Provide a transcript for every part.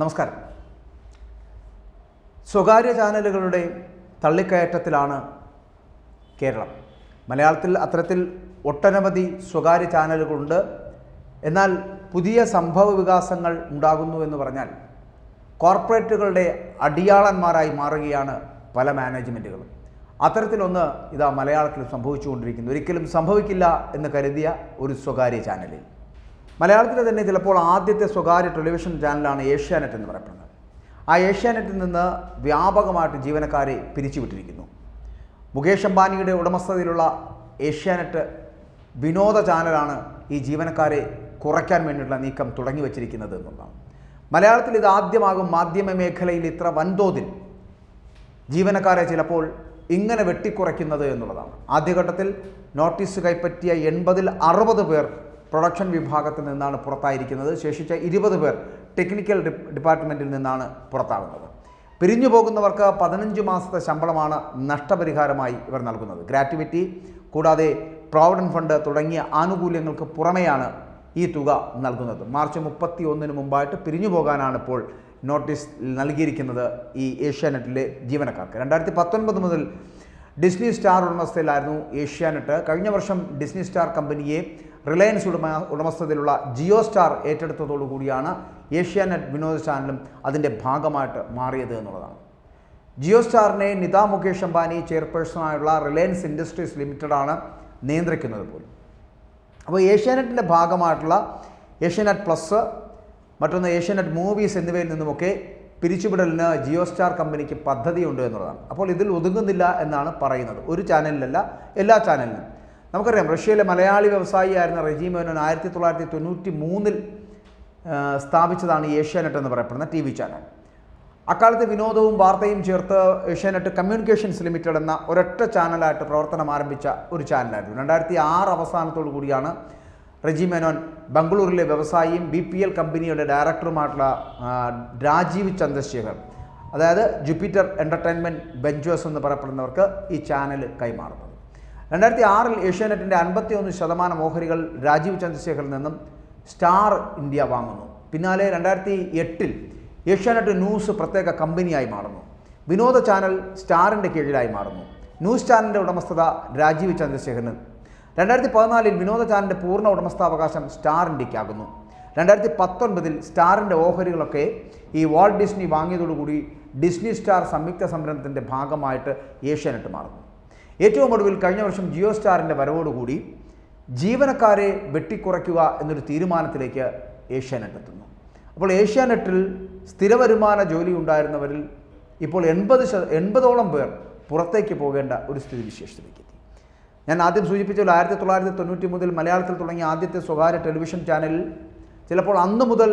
നമസ്കാരം. സ്വകാര്യ ചാനലുകളുടെ തള്ളിക്കയറ്റത്തിലാണ് കേരളം. മലയാളത്തിൽ അത്തരത്തിൽ ഒട്ടനവധി സ്വകാര്യ ചാനലുകളുണ്ട്. എന്നാൽ പുതിയ സംഭവ വികാസങ്ങൾ ഉണ്ടാകുന്നു എന്ന് പറഞ്ഞാൽ കോർപ്പറേറ്റുകളുടെ അടിയാളന്മാരായി മാറുകയാണ് പല മാനേജ്മെന്റുകളും അത്തരത്തിലൊന്ന് ഇതാ മലയാളത്തിൽ സംഭവിച്ചുകൊണ്ടിരിക്കുന്നു. ഒരിക്കലും സംഭവിക്കില്ല എന്ന് കരുതിയ ഒരു സ്വകാര്യ ചാനലിൽ. മലയാളത്തിലെ തന്നെ ചിലപ്പോൾ ആദ്യത്തെ സ്വകാര്യ ടെലിവിഷൻ ചാനലാണ് ഏഷ്യാനെറ്റ് എന്ന് പറയപ്പെടുന്നത്. ആ ഏഷ്യാനെറ്റിൽ നിന്ന് വ്യാപകമായിട്ട് ജീവനക്കാരെ പിരിച്ചുവിട്ടിരിക്കുന്നു. മുകേഷ് അംബാനിയുടെ ഉടമസ്ഥതയിലുള്ള ഏഷ്യാനെറ്റ് വിനോദ ചാനലാണ് ഈ ജീവനക്കാരെ കുറയ്ക്കാൻ വേണ്ടിയുള്ള നീക്കം തുടങ്ങി വച്ചിരിക്കുന്നത് എന്നുള്ളതാണ്. മലയാളത്തിൽ ഇത് ആദ്യമാകും മാധ്യമ മേഖലയിൽ ഇത്ര വൻതോതിൽ ജീവനക്കാരെ ചിലപ്പോൾ ഇങ്ങനെ വെട്ടിക്കുറയ്ക്കുന്നത് എന്നുള്ളതാണ്. ആദ്യഘട്ടത്തിൽ നോട്ടീസ് കൈപ്പറ്റിയ എൺപതിൽ അറുപത് പേർ പ്രൊഡക്ഷൻ വിഭാഗത്തിൽ നിന്നാണ് പുറത്തായിരിക്കുന്നത്. ശേഷിച്ച ഇരുപത് പേർ ടെക്നിക്കൽ ഡിപ്പാർട്ട്മെന്റിൽ നിന്നാണ് പുറത്താകുന്നത്. പിരിഞ്ഞു പോകുന്നവർക്ക് പതിനഞ്ച് മാസത്തെ ശമ്പളമാണ് നഷ്ടപരിഹാരമായി ഇവർ നൽകുന്നത്. ഗ്രാറ്റുവിറ്റി കൂടാതെ പ്രോവിഡന്റ് ഫണ്ട് തുടങ്ങിയ ആനുകൂല്യങ്ങൾക്ക് പുറമെയാണ് ഈ തുക നൽകുന്നത്. മാർച്ച് മുപ്പത്തി ഒന്നിന് മുമ്പായിട്ട് പിരിഞ്ഞു പോകാനാണ് ഇപ്പോൾ നോട്ടീസ് നൽകിയിരിക്കുന്നത് ഈ ഏഷ്യാനെറ്റിലെ ജീവനക്കാർക്ക്. രണ്ടായിരത്തി പത്തൊൻപത് മുതൽ ഡിസ്നി സ്റ്റാർ ഉടമസ്ഥയിലായിരുന്നു ഏഷ്യാനെറ്റ് കഴിഞ്ഞ വർഷം ഡിസ്നി സ്റ്റാർ കമ്പനിയെ റിലയൻസ് ഉടമ ഉടമസ്ഥതയിലുള്ള ജിയോ സ്റ്റാർ ഏറ്റെടുത്തതോടു കൂടിയാണ് ഏഷ്യാനെറ്റ് വിനോദ ചാനലും അതിന്റെ ഭാഗമായിട്ട് മാറിയത് എന്നുള്ളതാണ്. ജിയോ സ്റ്റാറിനെ നിത മുകേഷ് അംബാനി ചെയർപേഴ്സണായുള്ള റിലയൻസ് ഇൻഡസ്ട്രീസ് ലിമിറ്റഡാണ് നിയന്ത്രിക്കുന്നത് പോലും. അപ്പോൾ ഏഷ്യാനെറ്റിന്റെ ഭാഗമായിട്ടുള്ള ഏഷ്യാനെറ്റ് പ്ലസ് മറ്റൊന്ന് ഏഷ്യാനെറ്റ് മൂവീസ് എന്നിവയിൽ നിന്നുമൊക്കെ പിരിച്ചുവിടലിന് ജിയോ സ്റ്റാർ കമ്പനിക്ക് പദ്ധതിയുണ്ട് എന്നുള്ളതാണ്. അപ്പോൾ ഇതിൽ ഒതുങ്ങുന്നില്ല എന്നാണ് പറയുന്നത്. ഒരു ചാനലിലല്ല എല്ലാ ചാനലിലും. നമുക്കറിയാം റഷ്യയിലെ മലയാളി വ്യവസായിയായിരുന്ന റെജി മേനോൻ ആയിരത്തി തൊള്ളായിരത്തി തൊണ്ണൂറ്റി മൂന്നിൽ സ്ഥാപിച്ചതാണ് ഏഷ്യാനെറ്റ് എന്ന് പറയപ്പെടുന്ന ടി വി ചാനൽ. അക്കാലത്ത് വിനോദവും വാർത്തയും ചേർത്ത് ഏഷ്യാനെറ്റ് കമ്മ്യൂണിക്കേഷൻസ് ലിമിറ്റഡ് എന്ന ഒരൊറ്റ ചാനലായിട്ട് പ്രവർത്തനം ആരംഭിച്ച ഒരു ചാനലായിരുന്നു. രണ്ടായിരത്തി ആറ് അവസാനത്തോടു കൂടിയാണ് റെജി മേനോൻ ബംഗളൂരിലെ വ്യവസായിയും ബി പി എൽ കമ്പനിയുടെ ഡയറക്ടറുമായിട്ടുള്ള രാജീവ് ചന്ദ്രശേഖർ. അതായത് ജുപ്പിറ്റർ എന്റർടൈൻമെന്റ് ബെഞ്ചേഴ്സ് എന്ന് പറയപ്പെടുന്നവർക്ക് ഈ ചാനൽ കൈമാറുന്നത്. രണ്ടായിരത്തി ആറിൽ ഏഷ്യാനെറ്റിന്റെ അൻപത്തി ഒന്ന് ശതമാനം ഓഹരികൾ രാജീവ് ചന്ദ്രശേഖറിൽ നിന്നും സ്റ്റാർ ഇന്ത്യ വാങ്ങുന്നു. പിന്നാലെ രണ്ടായിരത്തി എട്ടിൽ ഏഷ്യാനെറ്റ് ന്യൂസ് പ്രത്യേക കമ്പനിയായി മാറുന്നു. വിനോദ ചാനൽ സ്റ്റാറിന്റെ കീഴിലായി മാറുന്നു. ന്യൂസ് ചാനലിന്റെ ഉടമസ്ഥത രാജീവ് ചന്ദ്രശേഖരന് രണ്ടായിരത്തി പതിനാലിൽ വിനോദ ചാനലിന്റെ പൂർണ ഉടമസ്ഥാവകാശം സ്റ്റാർ ഇന്ത്യക്കാകുന്നു. രണ്ടായിരത്തി പത്തൊൻപതിൽ സ്റ്റാറിന്റെ ഓഹരികളൊക്കെ ഈ വാൾട്ട് ഡിസ്നി വാങ്ങിയതോടുകൂടി ഡിസ്നി സ്റ്റാർ സംയുക്ത സംരംഭത്തിന്റെ ഭാഗമായിട്ട് ഏഷ്യാനെറ്റ് മാറുന്നു. ഏറ്റവും ഒടുവിൽ കഴിഞ്ഞ വർഷം ജിയോ സ്റ്റാറിന്റെ വരവോടുകൂടി ജീവനക്കാരെ വെട്ടിക്കുറയ്ക്കുക എന്നൊരു തീരുമാനത്തിലേക്ക് ഏഷ്യാനെറ്റ് എത്തുന്നു. അപ്പോൾ ഏഷ്യാനെറ്റിൽ സ്ഥിരവരുമാന ജോലി ഉണ്ടായിരുന്നവരിൽ ഇപ്പോൾ എൺപത് ശത എൺപതോളം പേർ പുറത്തേക്ക് പോകേണ്ട ഒരു സ്ഥിതിവിശേഷത്തിലേക്ക് ഞാൻ ആദ്യം സൂചിപ്പിച്ചല്ലോ ആയിരത്തി തൊള്ളായിരത്തി തൊണ്ണൂറ്റി മുതൽ മലയാളത്തിൽ തുടങ്ങിയ ആദ്യത്തെ സ്വകാര്യ ടെലിവിഷൻ ചാനലിൽ ചിലപ്പോൾ അന്ന് മുതൽ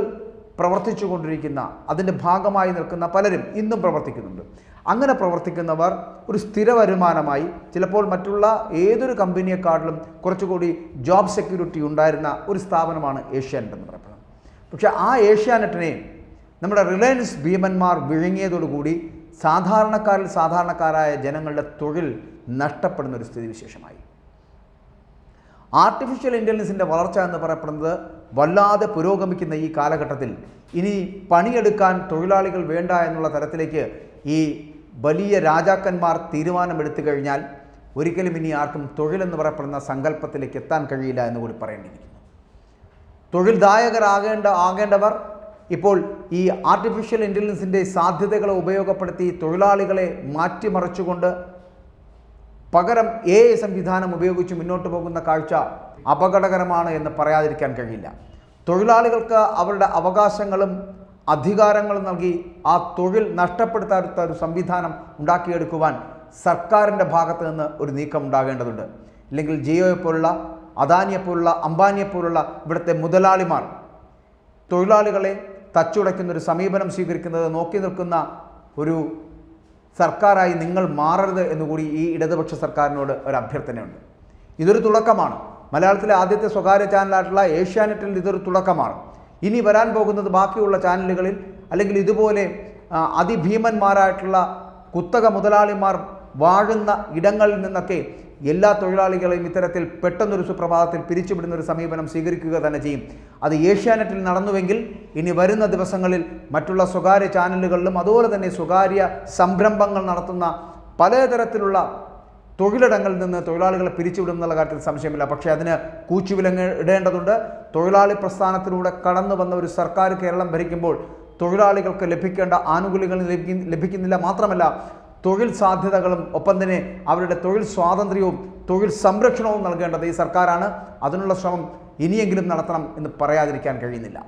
പ്രവർത്തിച്ചു കൊണ്ടിരിക്കുന്ന അതിന്റെ ഭാഗമായി നിൽക്കുന്ന പലരും ഇന്നും പ്രവർത്തിക്കുന്നുണ്ട്. അങ്ങനെ പ്രവർത്തിക്കുന്നവർ ഒരു സ്ഥിര വരുമാനമായി ചിലപ്പോൾ മറ്റുള്ള ഏതൊരു കമ്പനിയെക്കാട്ടിലും കുറച്ചുകൂടി ജോബ് സെക്യൂരിറ്റി ഉണ്ടായിരുന്ന ഒരു സ്ഥാപനമാണ് ഏഷ്യാനെറ്റ് എന്ന് പറയപ്പെടുന്നത്. പക്ഷേ ആ ഏഷ്യാനെറ്റിനെ നമ്മുടെ റിലയൻസ് ഭീമന്മാർ വിഴുങ്ങിയതോടുകൂടി സാധാരണക്കാരിൽ സാധാരണക്കാരായ ജനങ്ങളുടെ തൊഴിൽ നഷ്ടപ്പെടുന്ന ഒരു സ്ഥിതിവിശേഷമായി. ആർട്ടിഫിഷ്യൽ ഇന്റലിജൻസിന്റെ വളർച്ച എന്ന് പറയപ്പെടുന്നത് വല്ലാതെ പുരോഗമിക്കുന്ന ഈ കാലഘട്ടത്തിൽ ഇനി പണിയെടുക്കാൻ തൊഴിലാളികൾ വേണ്ട എന്നുള്ള തരത്തിലേക്ക് ഈ വലിയ രാജാക്കന്മാർ തീരുമാനമെടുത്തു കഴിഞ്ഞാൽ ഒരിക്കലും ഇനി ആർക്കും തൊഴിലെന്ന് പറയപ്പെടുന്ന സങ്കല്പത്തിലേക്ക് എത്താൻ കഴിയില്ല എന്ന് കൂടി പറയേണ്ടിയിരിക്കുന്നു. തൊഴിൽദായകരാകേണ്ട ആകേണ്ടവർ ഇപ്പോൾ ഈ ആർട്ടിഫിഷ്യൽ ഇന്റലിജൻസിന്റെ സാധ്യതകളെ ഉപയോഗപ്പെടുത്തി തൊഴിലാളികളെ മാറ്റിമറിച്ചുകൊണ്ട് പകരം എ ഐ സംവിധാനം ഉപയോഗിച്ച് മുന്നോട്ട് പോകുന്ന കാഴ്ച അപകടകരമാണ് എന്ന് പറയാതിരിക്കാൻ കഴിയില്ല. തൊഴിലാളികൾക്ക് അവരുടെ അവകാശങ്ങളും അധികാരങ്ങളും നൽകി ആ തൊഴിൽ നഷ്ടപ്പെടുത്താത്ത ഒരു സംവിധാനം ഉണ്ടാക്കിയെടുക്കുവാൻ സർക്കാരിന്റെ ഭാഗത്ത് നിന്ന് ഒരു നീക്കം ഉണ്ടാകേണ്ടതുണ്ട്. ഇല്ലെങ്കിൽ പോലുള്ള അംബാനിയെ പോലുള്ള ഇവിടുത്തെ മുതലാളിമാർ തൊഴിലാളികളെ തച്ചുടയ്ക്കുന്ന ഒരു സമീപനം സ്വീകരിക്കുന്നത് നോക്കി നിൽക്കുന്ന ഒരു സർക്കാരായി നിങ്ങൾ മാറരുത് എന്നുകൂടി ഈ ഇടതുപക്ഷ സർക്കാരിനോട് ഒരു അഭ്യർത്ഥനയുണ്ട്. ഇതൊരു തുടക്കമാണ്. മലയാളത്തിലെ ആദ്യത്തെ സ്വകാര്യ ചാനലായിട്ടുള്ള ഏഷ്യാനെറ്റിൽ ഇതൊരു തുടക്കമാണ്. ഇനി വരാൻ പോകുന്നത് ബാക്കിയുള്ള ചാനലുകളിൽ അല്ലെങ്കിൽ ഇതുപോലെ അതിഭീമന്മാരായിട്ടുള്ള കുത്തക മുതലാളിമാർ വാഴുന്ന ഇടങ്ങളിൽ നിന്നൊക്കെ എല്ലാ തൊഴിലാളികളെയും ഇത്തരത്തിൽ പെട്ടെന്നൊരു സുപ്രഭാതത്തിൽ പിരിച്ചുവിടുന്ന ഒരു സമീപനം സ്വീകരിക്കുക തന്നെ ചെയ്യും. അത് ഏഷ്യാനെറ്റിൽ നടന്നുവെങ്കിൽ ഇനി വരുന്ന ദിവസങ്ങളിൽ മറ്റുള്ള സ്വകാര്യ ചാനലുകളിലും അതുപോലെ തന്നെ സ്വകാര്യ സംരംഭങ്ങൾ നടത്തുന്ന പലതരത്തിലുള്ള തൊഴിലിടങ്ങളിൽ നിന്ന് തൊഴിലാളികളെ പിരിച്ചുവിടും എന്നുള്ള കാര്യത്തിൽ സംശയമില്ല. പക്ഷേ അതിന് കൂച്ചുവിലങ്ങ് ഇടേണ്ടതുണ്ട്. തൊഴിലാളി പ്രസ്ഥാനത്തിലൂടെ കടന്നു വന്ന ഒരു സർക്കാർ കേരളം ഭരിക്കുമ്പോൾ തൊഴിലാളികൾക്ക് ലഭിക്കേണ്ട ആനുകൂല്യങ്ങൾ ലഭിക്കുന്നില്ല മാത്രമല്ല തൊഴിൽ സാധ്യതകളും ഒപ്പം തന്നെ അവരുടെ തൊഴിൽ സ്വാതന്ത്ര്യവും തൊഴിൽ സംരക്ഷണവും നൽകേണ്ടത് ഈ സർക്കാരാണ്. അതിനുള്ള ശ്രമം ഇനിയെങ്കിലും നടത്തണം എന്ന് പറയാതിരിക്കാൻ കഴിയുന്നില്ല.